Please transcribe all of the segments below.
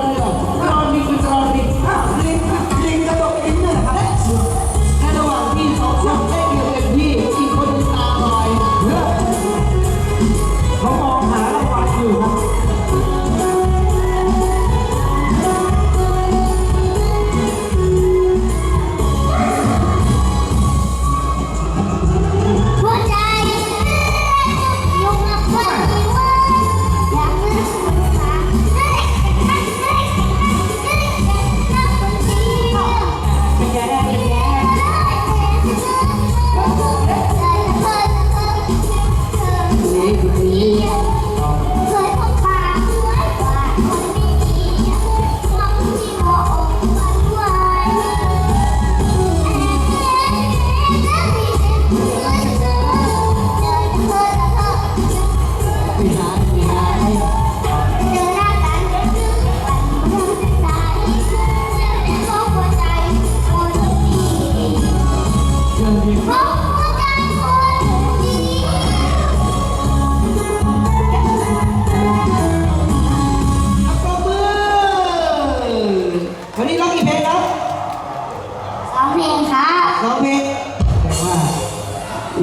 바랍니다.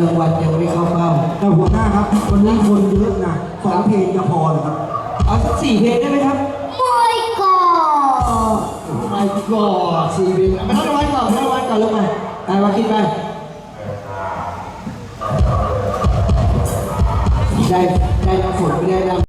รางวัลยังไม่เข้าเป้าแต่หัวหน้าครับวันนี้คนเยอะนะสองเพลงจะพอเหรอครับ เอาสักสี่เพลงได้ไหมครับมวยก่อนไม่ก็สี่เพลงมาทั้งวันก่อนทั้งวันก่อนลงมาไปมาคิดไป ได้ได้น้ำฝนไม่ได้น้ำ